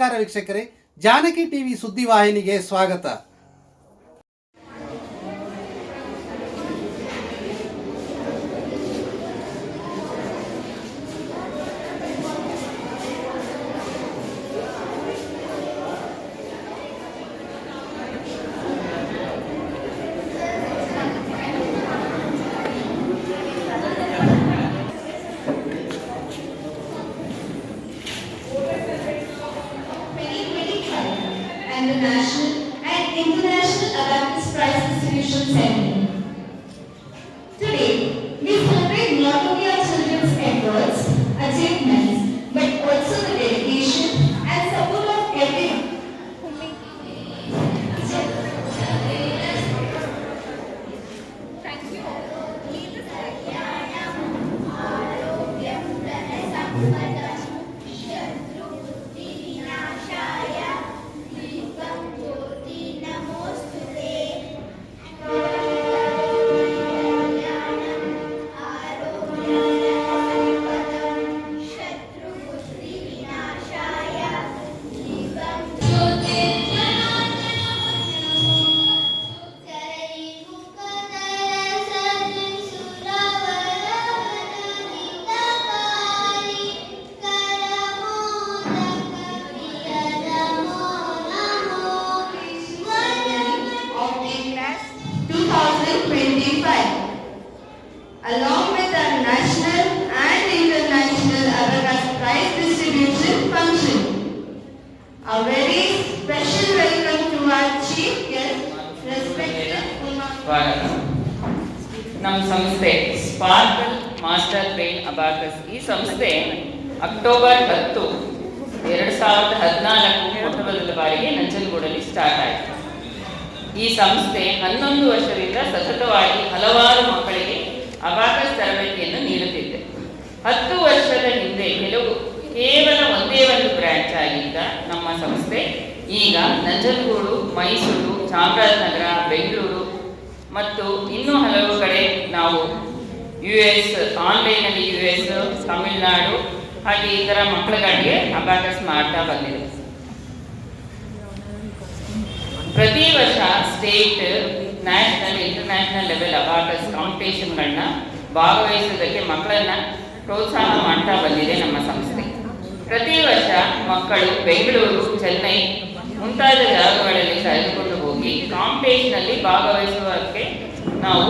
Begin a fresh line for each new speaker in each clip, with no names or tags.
ನಮಸ್ಕಾರ ವೀಕ್ಷಕರೇ ಜಾನಕಿ ಟಿವಿ ಸುದ್ದಿವಾಹಿನಿಗೆ ಸ್ವಾಗತ.
Distribution function. A very special welcome to our chief guest, respected
ನಮ್ಮ ಸಂಸ್ಥೆ ಸ್ಪಾರ್ಕಲ್ ಮಾಸ್ಟರ್ ಬ್ರೈನ್ ಅಬಾಕಸ್ ಈ ಸಂಸ್ಥೆ ಅಕ್ಟೋಬರ್ ಹತ್ತು ಎರಡು ಸಾವಿರದ ಹದಿನಾಲ್ಕು ಮೊಟ್ಟಮೊದಲ ಬಾರಿಗೆ ನಂಜನಗೂಡಲ್ಲಿ ಸ್ಟಾರ್ಟ್ ಆಯಿತು. ಈ ಸಂಸ್ಥೆ ಹನ್ನೊಂದು ವರ್ಷದಿಂದ ಸತತವಾಗಿ ಹಲವಾರು ಮಕ್ಕಳಿಗೆ ಅಬಾಕಸ್ ತರಬೇತಿಯನ್ನು ನೀಡುತ್ತಿದೆ. ಹತ್ತು ವರ್ಷದ ಹಿಂದೆ ಕೆಲವು ಕೇವಲ ಒಂದೇ ಒಂದು ಬ್ರಾಂಚ್ ಆಗಿದ್ದ ನಮ್ಮ ಸಂಸ್ಥೆ. ಈಗ ನಂಜನಗೂಡು, ಮೈಸೂರು, ಚಾಮರಾಜನಗರ, ಬೆಂಗಳೂರು ಮತ್ತು ಇನ್ನೂ ಹಲವು ಕಡೆ ನಾವು ಯು ಎಸ್ ಆನ್ಲೈನಲ್ಲಿ ಯು ಎಸ್ ತಮಿಳುನಾಡು ಹಾಗೆ ಇತರ ಮಕ್ಕಳಿಗಾಗಿ ಅಬಾಕಸ್ ಮಾಡ್ತಾ ಬಂದಿದೆ. ಪ್ರತಿ ವರ್ಷ state national international level abacus ಕಾಂಪಿಟೇಷನ್ಗಳನ್ನ ಭಾಗವಹಿಸೋದಕ್ಕೆ ಮಕ್ಕಳನ್ನ ಪ್ರೋತ್ಸಾಹ ಮಾಡ್ತಾ ಬಂದಿದೆ ನಮ್ಮ ಸಂಸ್ಥೆ. ಪ್ರತಿ ವರ್ಷ ಮಕ್ಕಳು ಬೆಂಗಳೂರು, ಚೆನ್ನೈ ಮುಂತಾದ ಜಾಗಗಳಲ್ಲಿ ಕರೆದುಕೊಂಡು ಹೋಗಿ ಕಾಂಪಿಟೇಷನಲ್ಲಿ ಭಾಗವಹಿಸುವಕ್ಕೆ ನಾವು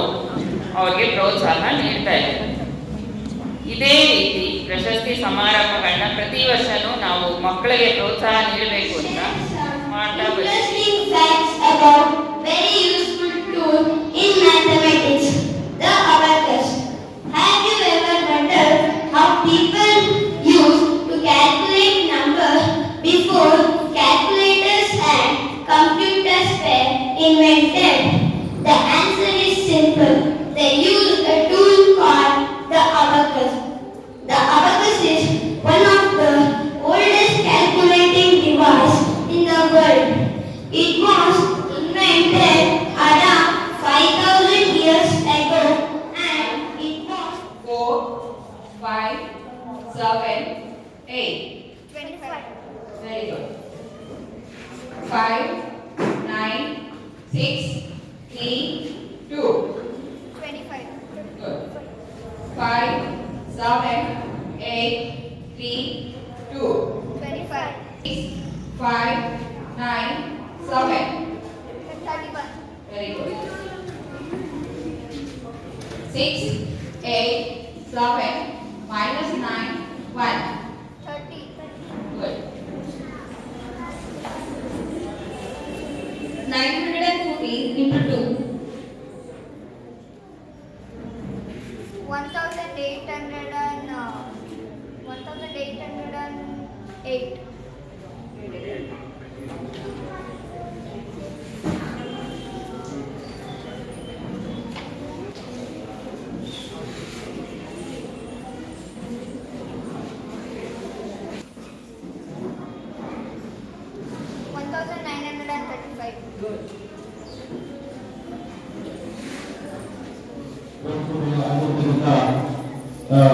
ಅವರಿಗೆ ಪ್ರೋತ್ಸಾಹ ನೀಡ್ತಾ ಇದ್ದೇವೆ. ಇದೇ ರೀತಿ ಪ್ರಶಸ್ತಿ ಸಮಾರಂಭಗಳನ್ನ ಪ್ರತಿ ವರ್ಷನೂ ನಾವು ಮಕ್ಕಳಿಗೆ ಪ್ರೋತ್ಸಾಹ ನೀಡಬೇಕು ಅಂತ ಮಾಡ್ತಾ ಬಂದಿದ್ದೀವಿ.
8, 3, 2,
25,
6, 5, 9, 7,
31.
Very good. 6, 8, 7, minus 9, 1.
30.
Good. 914 into 2.
Eight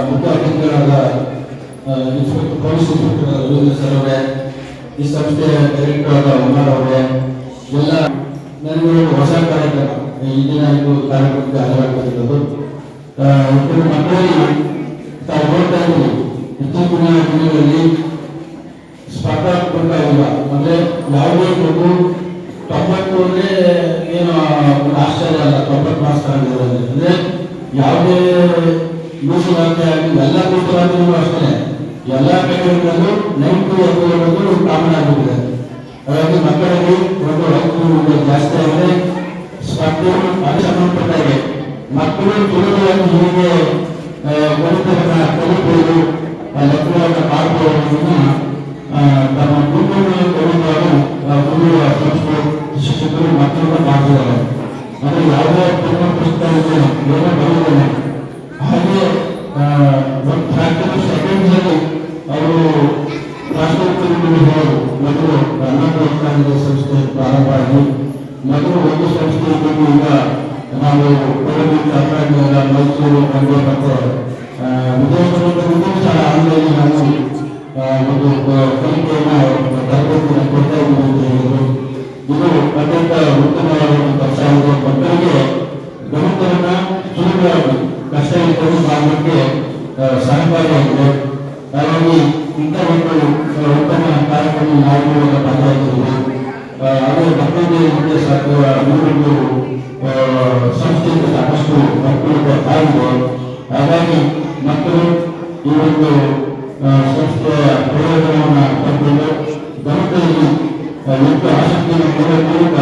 ముఖ్య అతిథులుగా ಇನ್ಸ್ಪೆಕ್ಟರ್ ಪೊಲೀಸ್ ಇನ್ಸ್ಪೆಕ್ಟರ್ ಸರ್ ಅವರೇ, ಈ ಸಂಸ್ಥೆಯ ಡೈರೆಕ್ಟರ್ ಉಮರ್ ಅವರೇ, ಎಲ್ಲ ನನಗೆ ಹೊಸ ಕಾರ್ಯಕ್ರಮ ಇಂದಿನ ದಿನ ಇದು ಕಾರ್ಯಕ್ರಮಕ್ಕೆ ಹಾಜರಾಗ್ತಿರೋದು ಇಬ್ಬರು ಮಕ್ಕಳಲ್ಲಿ ತಾವು ನೋಡ್ತಾ ಇದ್ದೀವಿ, ಇತ್ತೀಚಿನ ದಿನಗಳಲ್ಲಿ ಸ್ಪರ್ಧಾತ್ಮಕ ಇಲ್ಲ. ಅಂದ್ರೆ ಯಾವುದೇ ಮಗು ತೊಂಬತ್ತು ಅಂದ್ರೆ ಏನು ಆಶ್ಚರ್ಯ ಅಲ್ಲ, ತೊಂಬತ್ತು ಮಾರ್ಕ್ಸ್ ಅಂದರೆ ಯಾವುದೇ ಮೀಸಲಾತಿ ಆಗಿ ಎಲ್ಲ ಅಷ್ಟೇ. ಎಲ್ಲ ಕಡೆಗಳಲ್ಲೂ ನೈಟ್ ಅನ್ನೋದು ಕಾಮನ್ ಆಗಿದೆ ಹಾಗಾಗಿ ಮಕ್ಕಳಿಗೆ ಒಂದು ಹಕ್ಕು ಜಾಸ್ತಿ ಆಗಿದೆ. ಸ್ಪರ್ಧೆ ಅದು ಸಂಬಂಧಪಟ್ಟಾಗೆ ಮಕ್ಕಳು ಸುಲಭವಾಗಿ ಹೀಗೆ ಗಣಿತವನ್ನ ಕಲಿಬಹುದು ಲೆಕ್ಕವನ್ನು ಮಾಡಬಹುದನ್ನ ತಮ್ಮ ಕುಟುಂಬ ಕೊಡುವಾಗ ಗುರುಗಳ ಸಂಸ್ಥೆ ಶಿಕ್ಷಕರು ಮಕ್ಕಳನ್ನ ಮಾಡ್ತಿದ್ದಾರೆ ಅಂದ್ರೆ ಯಾವುದೇ ಪೂರ್ಣ ಪುಸ್ತಕ ಏನೋ ಬರುವುದಿಲ್ಲ ಹಾಗೆ ಆ, ಒಂದು ಫ್ಯಾಕ್ಟರಿ ಸೆಕೆಂಡ್ಸ್ ಅಲ್ಲಿ ಅವರು ರಾಷ್ಟ್ರೋತ್ತರಗಳು ಹೋದರು ಮೊದಲು ಕರ್ನಾಟಕ ವಿಜ್ಞಾನದ ಸಂಸ್ಥೆ ಪ್ರಾರಂಭ ಆಗಿ ಮೊದಲು ಒಂದು ಸಂಸ್ಥೆಯಲ್ಲಿ ಈಗ ನಾವು ಕೊಡಗು ಕರ್ನಾಟಕ ಮೈಸೂರು ಮಂಡ್ಯ ಮತ್ತು ಆ, ವಿಜಯಪುರದಲ್ಲಿಯೂ ಸಹ ಆನ್ಲೈನ್ ನಾವು ಆ, ಒಂದು ಕ- ಕಲಿಕೆಯನ್ನು ತರಬೇತಿಯನ್ನು ಕೊಡ್ತಾ ಇದ್ದೀವಿ ಅಂತ ಹೇಳಿದರು ಇದು ಅತ್ಯಂತ ಉತ್ತಮವಾದ ಒಂದು ಕೆಲಸ ಇದೆ ಮಕ್ಕಳಿಗೆ ಗಣಿತವನ್ನ ಸುಲಭವಾಗಿ ಕಷ್ಟ ಇದ್ದರೂ ಮಾಡಲಿಕ್ಕೆ ಆ, ಸಹಕಾರಿಯಾಗಿದೆ ಹಾಗಾಗಿ ಇಂಥ ಒಂದು ಆ, ಉತ್ತಮ ಕಾರ್ಯಕ್ರಮ ನಾವು ಇವಾಗ ಭಾಗವಹಿಸಿದ್ದೀವಿ ಆ, ಅದೇ ಮಕ್ಕಳಿಗೆ ಮುಂದೆ ಸಾಕುವ ಸಂಸ್ಥೆಯಿಂದ ಸಾಕಷ್ಟು ಮಕ್ಕಳಿಗೆ ಆಗಿದೆ ಹಾಗಾಗಿ ಮಕ್ಕಳು ಈ ಒಂದು ಸಂಸ್ಥೆಯ ಪ್ರಯೋಜನವನ್ನು ಪಡೆದು ಗಣಿತದಲ್ಲಿ ಆಸಕ್ತಿಯನ್ನು ಕೊಡುವ ಮೂಲಕ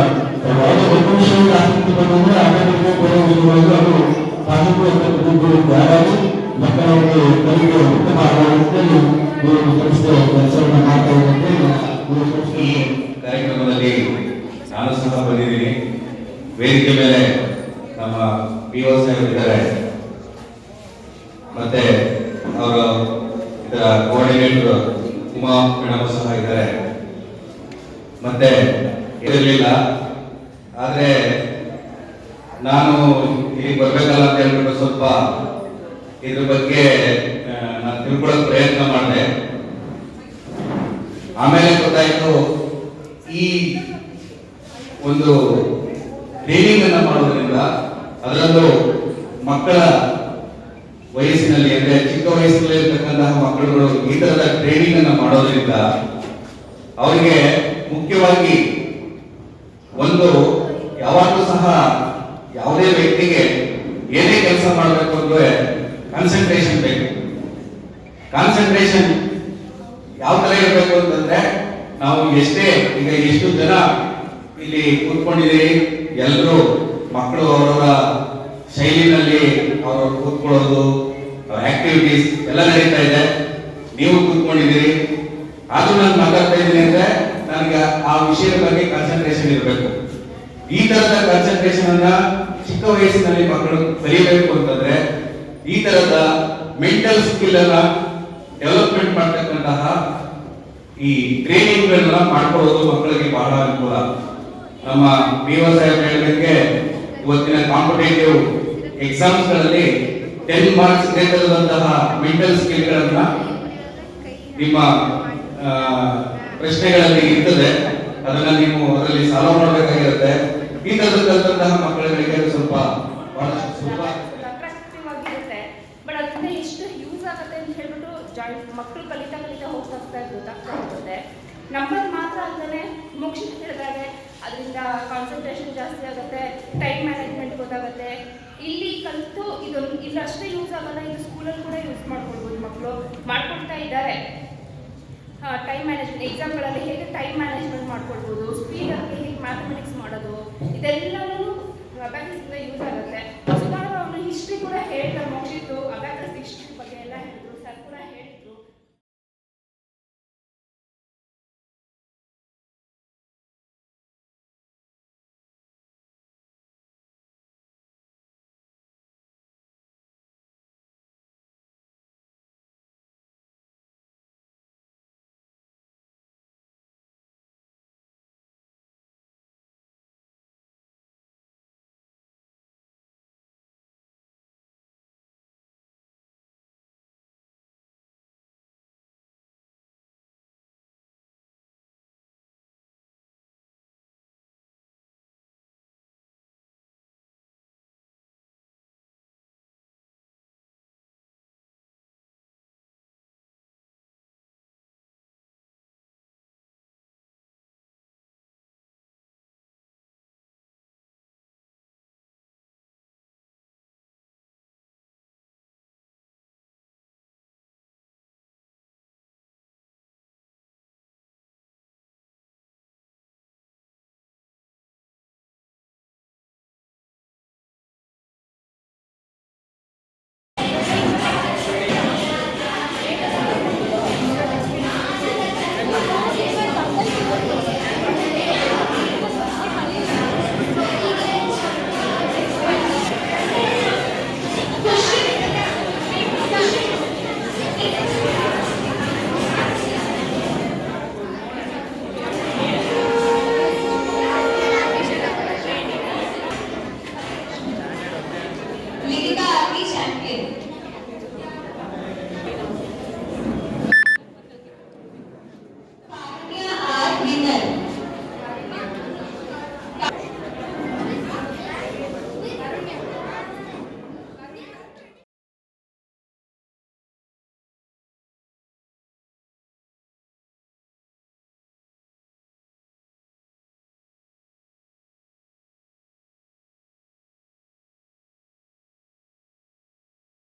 ಯಾವುದೇ ವಿಷಯದ ಆಸಕ್ತಿ ಬಂದರೆ ಬೇರೆ ವಿಷಯವಾಗಿ ಅದು ಬೀಳುತ್ತೆ ಹಾಗಾಗಿ ಒಂದು ಕಲಿಕೆ ಉತ್ತಮ ಆಗುವಂತೆ ಈ ಒಂದು ಸಂಸ್ಥೆ ಕೆಲಸವನ್ನು ಮಾಡ್ತಾ ಇದೆ ಈ
ಈ ಕಾರ್ಯಕ್ರಮದಲ್ಲಿ ನಾನು ಸಹ ಬಂದಿದ್ದೀನಿ. ವೇದಿಕೆ ಮೇಲೆ ನಮ್ಮ ಪಿ ಓ ಸಾಹೇಬ್ ಇದ್ದಾರೆ. ಮತ್ತೆ ಅವರ ಇದರ ಕೋಆರ್ಡಿನೇಟರ್ ಉಮಾ ಮೇಡಮ್ ಸಹ ಇದ್ದಾರೆ. ಮತ್ತೆ ಇರಲಿಲ್ಲ. ಆದರೆ ನಾನು ಇಲ್ಲಿ ಬರ್ಬೇಕಲ್ಲ ಅಂತ ಹೇಳ್ಬಿಟ್ಟು ಸ್ವಲ್ಪ ಇದ್ರ ಬಗ್ಗೆ ನಾನು ತಿಳ್ಕೊಳ್ಳೋಕೆ ಪ್ರಯತ್ನ ಮಾಡಿದೆ. ಆಮೇಲೆ ಗೊತ್ತಾಯ್ತು, ಈ ಒಂದು ಟ್ರೈನಿಂಗ್ ಅನ್ನ ಮಾಡೋದ್ರಿಂದ ಅದರಲ್ಲೂ ಮಕ್ಕಳ ವಯಸ್ಸಿನಲ್ಲಿ ಅಂದ್ರೆ ಚಿಕ್ಕ ವಯಸ್ಸಿನಲ್ಲಿ ಇರ್ತಕ್ಕಂತಹ ಮಕ್ಕಳುಗಳು ಈ ತರದ ಟ್ರೈನಿಂಗ್ ಅನ್ನ ಮಾಡೋದ್ರಿಂದ ಅವರಿಗೆ ಮುಖ್ಯವಾಗಿ ಒಂದು ಯಾವಾಗಲೂ ಸಹ ಯಾವುದೇ ವ್ಯಕ್ತಿಗೆ ಏನೇ ಕೆಲಸ ಮಾಡಬೇಕು ಅಂದ್ರೆ ಕಾನ್ಸಂಟ್ರೇಷನ್ ಬೇಕು. ಕಾನ್ಸಂಟ್ರೇಷನ್ ಯಾವ ತರ ಇರಬೇಕು ಅಂತಂದ್ರೆ ನಾವು ಎಷ್ಟೇ ಈಗ ಎಷ್ಟು ಜನ ಇಲ್ಲಿ ಕೂತ್ಕೊಂಡಿದ್ದೀರಿ ಎಲ್ಲರೂ ಮಕ್ಕಳು ಅವರವರ ಶೈಲಿನಲ್ಲಿ ಅವರು ಕೂತ್ಕೊಳ್ಳೋದು ಆಕ್ಟಿವಿಟೀಸ್ ಎಲ್ಲ ನಡೀತಾ ಇದೆ. ನೀವು ಕೂತ್ಕೊಂಡಿದ್ದೀರಿ. ಆದ್ರೂ ನಾನು ಮಾತಾಡ್ತಾ ಇದ್ದೀನಿ ಅಂದ್ರೆ ನನಗೆ ಆ ವಿಷಯದ ಬಗ್ಗೆ ಕಾನ್ಸಂಟ್ರೇಷನ್ ಇರಬೇಕು. ಈ ತರದ ಕಾನ್ಸಂಟ್ರೇಷನ್ ಅನ್ನ ಚಿಕ್ಕ ವಯಸ್ಸಿನಲ್ಲಿ ಮಕ್ಕಳು ಕಲಿಯಬೇಕು ಅಂತಂದ್ರೆ, ಈ ತರದ ಮೆಂಟಲ್ ಸ್ಕಿಲ್ ಅನ್ನ ಡೆವಲಪ್ಮೆಂಟ್ ಮಾಡ್ತಕ್ಕಂತಹ ಈ ಟ್ರೈನಿಂಗ್ ಮಾಡ್ಕೊಳ್ಳೋದು ಮಕ್ಕಳಿಗೆ ಬಹಳ ಅನುಕೂಲ. ನಮ್ಮ ಪಿ ಒ ಸಾಹೇಬ್ ಹೇಳಿದಂಗೆ ಇವತ್ತಿನ ಕಾಂಪಿಟೇಟಿವ್ ಎಕ್ಸಾಮ್ಸ್ಗಳಲ್ಲಿ ಟೆನ್ ಮಾರ್ಕ್ಸ್ ಬೇಕಾದಂತಹ ಮೆಂಟಲ್ ಸ್ಕಿಲ್ ಗಳನ್ನ ನಿಮ್ಮ ಪ್ರಶ್ನೆಗಳಲ್ಲಿ ಇರ್ತದೆ. ಅದನ್ನ ನೀವು ಅದರಲ್ಲಿ ಸಾಲ್ವ್ ಮಾಡಬೇಕಾಗಿರುತ್ತೆ. ಈ ತರದಂತಹ ಮಕ್ಕಳುಗಳಿಗೆ ಸ್ವಲ್ಪ ಬಹಳಷ್ಟು
ಯೂಸ್ ಆಗುತ್ತೆ ಅಂತ ಮಕ್ಕಳು ಕಲಿತಾ ಕಲಿತಾ ಹೋಗ್ತಾ ಹೋಗ್ತಾ ಗೊತ್ತಾಗ್ತಾ ಹೋಗುತ್ತೆ. ನಂಬರ್ ಮಾತ್ರ ಅಲ್ಲದೆ ಮುಖ್ಯ ಹೇಳಿದಾಗೆ ಅದರಿಂದ ಕಾನ್ಸಂಟ್ರೇಷನ್ ಜಾಸ್ತಿ ಆಗುತ್ತೆ ಟೈಮ್ ಮ್ಯಾನೇಜ್ಮೆಂಟ್ ಗೊತ್ತಾಗುತ್ತೆ. ಇಲ್ಲಿ ಕಲಿತು ಇದೊಂದು, ಇಲ್ಲಿ ಅಷ್ಟೇ ಯೂಸ್ ಆಗೋಲ್ಲ ಇದು ಸ್ಕೂಲಲ್ಲಿ ಕೂಡ ಯೂಸ್ ಮಾಡ್ಕೊಳ್ಬೋದು ಮಕ್ಕಳು ಮಾಡ್ಕೊಳ್ತಾ ಇದ್ದಾರೆ. ಟೈಮ್ ಮ್ಯಾನೇಜ್ಮೆಂಟ್ ಎಕ್ಸಾಮ್ಗಳಲ್ಲಿ ಹೇಗೆ ಟೈಮ್ ಮ್ಯಾನೇಜ್ಮೆಂಟ್ ಮಾಡ್ಕೊಳ್ಬೋದು ಸ್ಪೀಡಾಗಿ ಹೇಗೆ ಮ್ಯಾಥಮೆಟಿಕ್ಸ್ ಮಾಡೋದು ಇದೆಲ್ಲವೂ ಅಬ್ಯಾಕ್ಸಿಂದ ಯೂಸ್ ಆಗುತ್ತೆ.